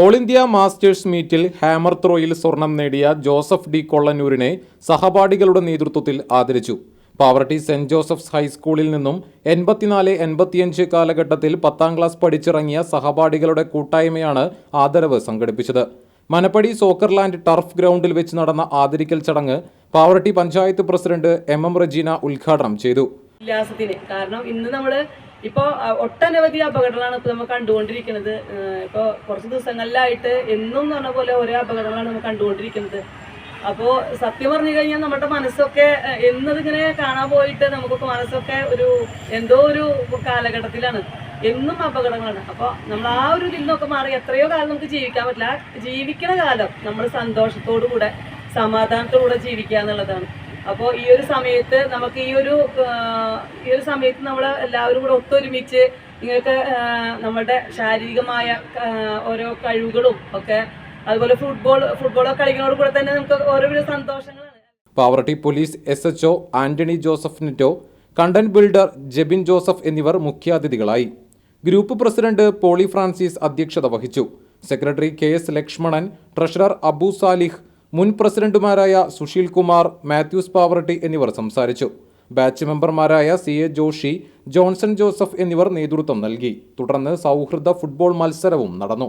All India masters മീറ്റിൽ hammer ത്രോയിൽ സ്വർണം നേടിയ ജോസഫ് ഡി കൊള്ളന്നൂരിനെ സഹപാഠികളുടെ നേതൃത്വത്തിൽ ആദരിച്ചു. പാവർട്ടി സെന്റ് ജോസഫ്സ് ഹൈസ്കൂളിൽ നിന്നും എൺപത്തിനാല് എൺപത്തിയഞ്ച് കാലഘട്ടത്തിൽ പത്താം ക്ലാസ് പഠിച്ചിറങ്ങിയ സഹപാഠികളുടെ കൂട്ടായ്മയാണ് ആദരവ് സംഘടിപ്പിച്ചത്. മനപ്പടി സോക്കർലാൻഡ് ടർഫ് ഗ്രൗണ്ടിൽ വെച്ച് നടന്ന ആദരിക്കൽ ചടങ്ങ് Pavaratty panchayat president M M Rejeena ഉദ്ഘാടനം ചെയ്തു. കാരണം ഇന്ന് നമ്മൾ ഇപ്പോൾ ഒട്ടനവധി അപകടങ്ങളാണ് ഇപ്പോൾ നമ്മൾ കണ്ടുകൊണ്ടിരിക്കുന്നത്. ഇപ്പോൾ കുറച്ച് ദിവസങ്ങളിലായിട്ട് എന്നും പറഞ്ഞ പോലെ ഓരോ അപകടങ്ങളാണ് നമ്മൾ കണ്ടുകൊണ്ടിരിക്കുന്നത്. അപ്പോൾ സത്യം പറഞ്ഞു കഴിഞ്ഞാൽ നമ്മുടെ മനസ്സൊക്കെ എന്നതിങ്ങനെ കാണാൻ പോയിട്ട് നമുക്കൊക്കെ മനസ്സൊക്കെ ഒരു എന്തോ ഒരു കാലഘട്ടത്തിലാണ്. എന്നും അപകടങ്ങളാണ്. അപ്പോൾ നമ്മൾ ആ ഒരു ഇതിൽ നിന്നൊക്കെ മാറി എത്രയോ കാലം നമുക്ക് ജീവിക്കാൻ പറ്റില്ല. ജീവിക്കണ കാലം നമ്മൾ സന്തോഷത്തോടു കൂടെ സമാധാനത്തോടുകൂടെ ജീവിക്കുക എന്നുള്ളതാണ്. അപ്പോൾ ഈ ഒരു സമയത്ത് നമുക്ക് ഈ ഒരു ഈ ഒരു സമയത്ത് നമ്മൾ എല്ലാവരും കൂടെ ഒത്തൊരുമിച്ച് നിങ്ങൾക്ക് നമ്മുടെ ശാരീരികമായ ഓരോ കഴിവുകളും ഒക്കെ അതുപോലെ ഫുട്ബോൾ ഫുട്ബോളൊക്കെ കളിക്കുന്നതോട് കൂടെ തന്നെ നമുക്ക് ഓരോരോ സന്തോഷങ്ങളാണ്. Pavaratty police S H Antony Joseph Netto content builder Jebin Joseph എന്നിവർ മുഖ്യാതിഥികളായി. ഗ്രൂപ്പ് പ്രസിഡന്റ് പോളി ഫ്രാൻസിസ് അധ്യക്ഷത വഹിച്ചു. Secretary K S Lakshmanan treasurer Abu Salih മുൻ പ്രസിഡന്റുമാരായ സുശീൽ കുമാർ മാത്യൂസ് പാവർട്ടി എന്നിവർ സംസാരിച്ചു. ബാച്ച് മെമ്പർമാരായ സി എ ജോഷി ജോൺസൺ ജോസഫ് എന്നിവർ നേതൃത്വം നൽകി. തുടർന്ന് സൗഹൃദ ഫുട്ബോൾ മത്സരവും നടന്നു.